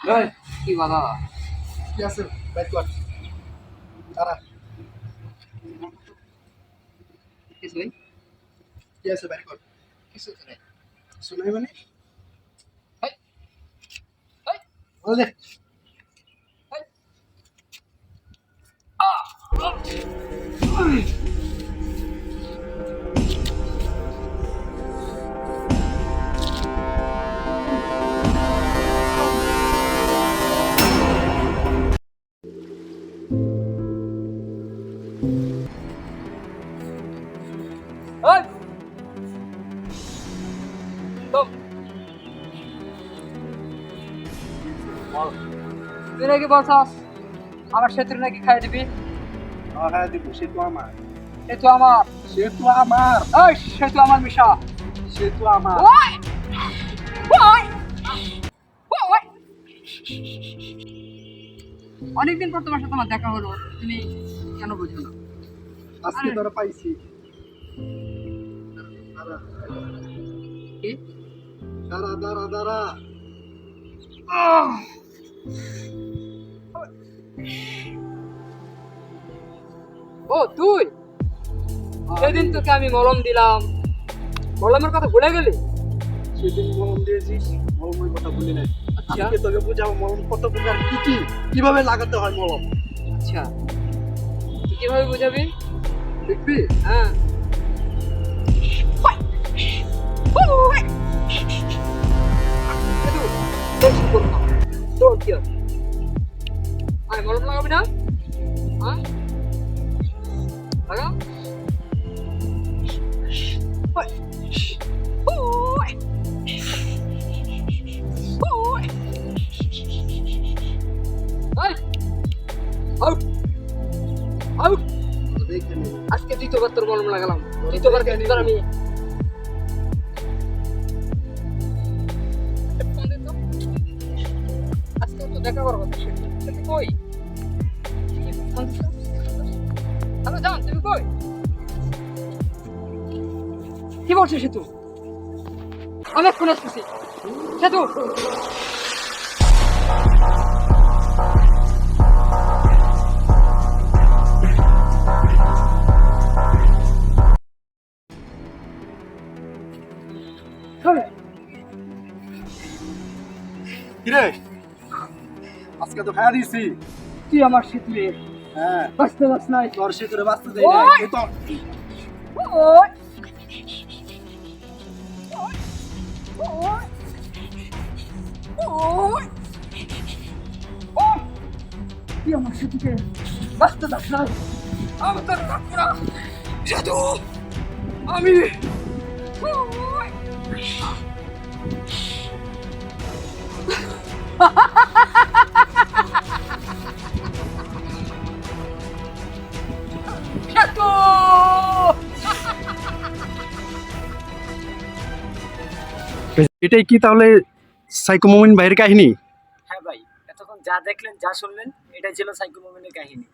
কি বাবা কি আছে বাইক কর তারা কিছুই কি আছে বাইক কর কিছু তো নেই শুনাই মানে হেই, হেই, বল তুই নাকি বলছস আমার সেতুর নাকি খাই দিবি? হ্যাঁ দিব সে তো আমার। সেতু আমার। সে তো আমার। ওই সেতু আমার মিশা। সে তো আমার। ওই। ওই। ওই। অনেকদিন পর তোমার সাথে আমার দেখা হলো তুমি কেন বুঝো না? আজকে। তোরা পাইছি। দাঁড়া দাঁড়া দাঁড়া। ও তুই! সেদিন তোকে আমি মলম দিলাম। মলমের কথা ভুলে গেলি? সেদিন মলম দিয়েছিস মলমের কথা বলি নাই। আচ্ছা। আজকে তোকে বুঝাবো মলম কত প্রকার কি কি কীভাবে লাগাতে হয় মলম? আচ্ছা। তুই কীভাবে বুঝাবি? দেখবি? হ্যাঁ। আয়, মলম লাগাবি না। হ্যাঁ? লাগা. আজকে দ্বিতীয়বার তোর মলম লাগালাম। দ্বিতীয়বার তোর আমি। আজকে তো দেখা করব তুমি কই? হ্যালো জান তুমি কই কি বলছো সেতু ফোন আসতেছি সেতু কিরে আজকে তো খাওয়া দিয়েছি তুই আমার সেতু রে হ্যাঁ। বাঁচতে বাঁচ নাই। তোর সে করে বাঁচতে দেয় না! এ তো। তুই আমার বাঁচতে দাস নাই আমি তোর রাখব না। সেতু আমি! ওই! সেতু এটাই কি তাহলে সাইকোমোমিন ভাইয়ের কাহিনী? হ্যাঁ ভাই, এতক্ষণ যা দেখলেন, যা শুনলেন, এটাই ছিল সাইকো মোমিনের কাহিনী।